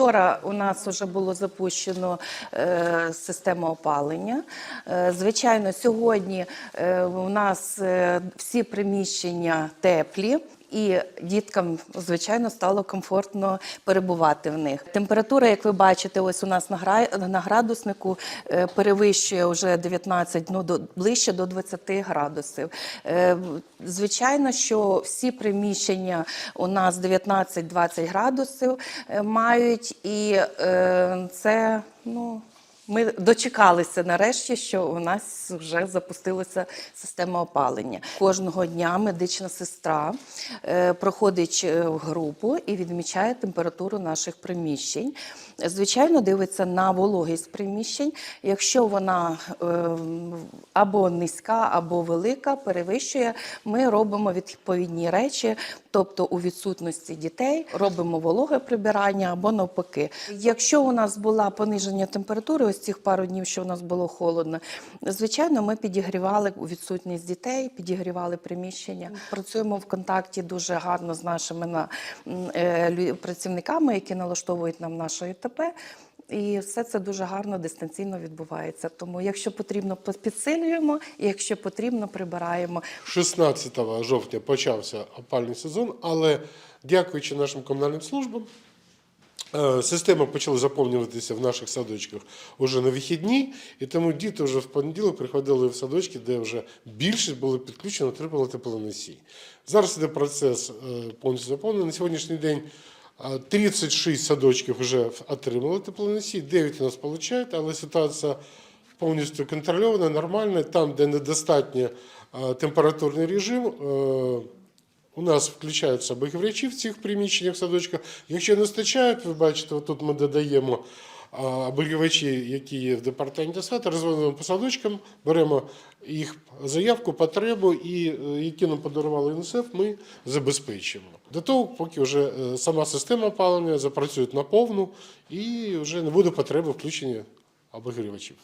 Вчора у нас вже було запущено е, систему опалення. Е, звичайно, сьогодні е, у нас всі приміщення теплі. І діткам, звичайно, стало комфортно перебувати в них. Температура, як ви бачите, ось у нас на, гра... градуснику е, перевищує вже 19, ну до ближче до 20 градусів. Е, Звичайно, що всі приміщення у нас 19-20 градусів е, мають, і це ну. Ми дочекалися нарешті, що у нас вже запустилася система опалення. Кожного дня медична сестра е, проходить е, групу і відмічає температуру наших приміщень. Звичайно, дивиться на вологість приміщень. Якщо вона е, або низька, або велика, перевищує, ми робимо відповідні речі, тобто у відсутності дітей робимо вологе прибирання або навпаки. Якщо у нас була пониження температури, ось цих пару днів, що у нас було холодно, звичайно, ми підігрівали у відсутність дітей, підігрівали приміщення. Працюємо в контакті дуже гарно з нашими на, е, працівниками, які налаштовують нам наше ІТП. І все це дуже гарно дистанційно відбувається. Тому, якщо потрібно, підсилюємо, і якщо потрібно, прибираємо. 16 жовтня почався опальний сезон, але дякуючи нашим комунальним службам, е, система почала заповнюватися в наших садочках уже на вихідні, і тому діти вже в понеділок приходили в садочки, де вже більшість були підключені, отримали теплоносій. Зараз іде процес е, повністю заповнений. На сьогоднішній день 36 садочків вже отримали теплоносій, 9 у нас отримують, але ситуація повністю контрольована, нормальна. Там, де недостатньо температурний режим, е, у нас включаються обігрівачі в цих приміщеннях садочках. Якщо не вистачають, ви бачите, тут ми додаємо обігрівачі, які є в департаменті освіти, розводимо по садочкам, беремо їх заявку, потребу і е, які нам подарували ЮНІСЕФ, ми забезпечуємо. До того, поки вже е, сама система опалення запрацює наповну і вже не буде потреби включення обігрівачів.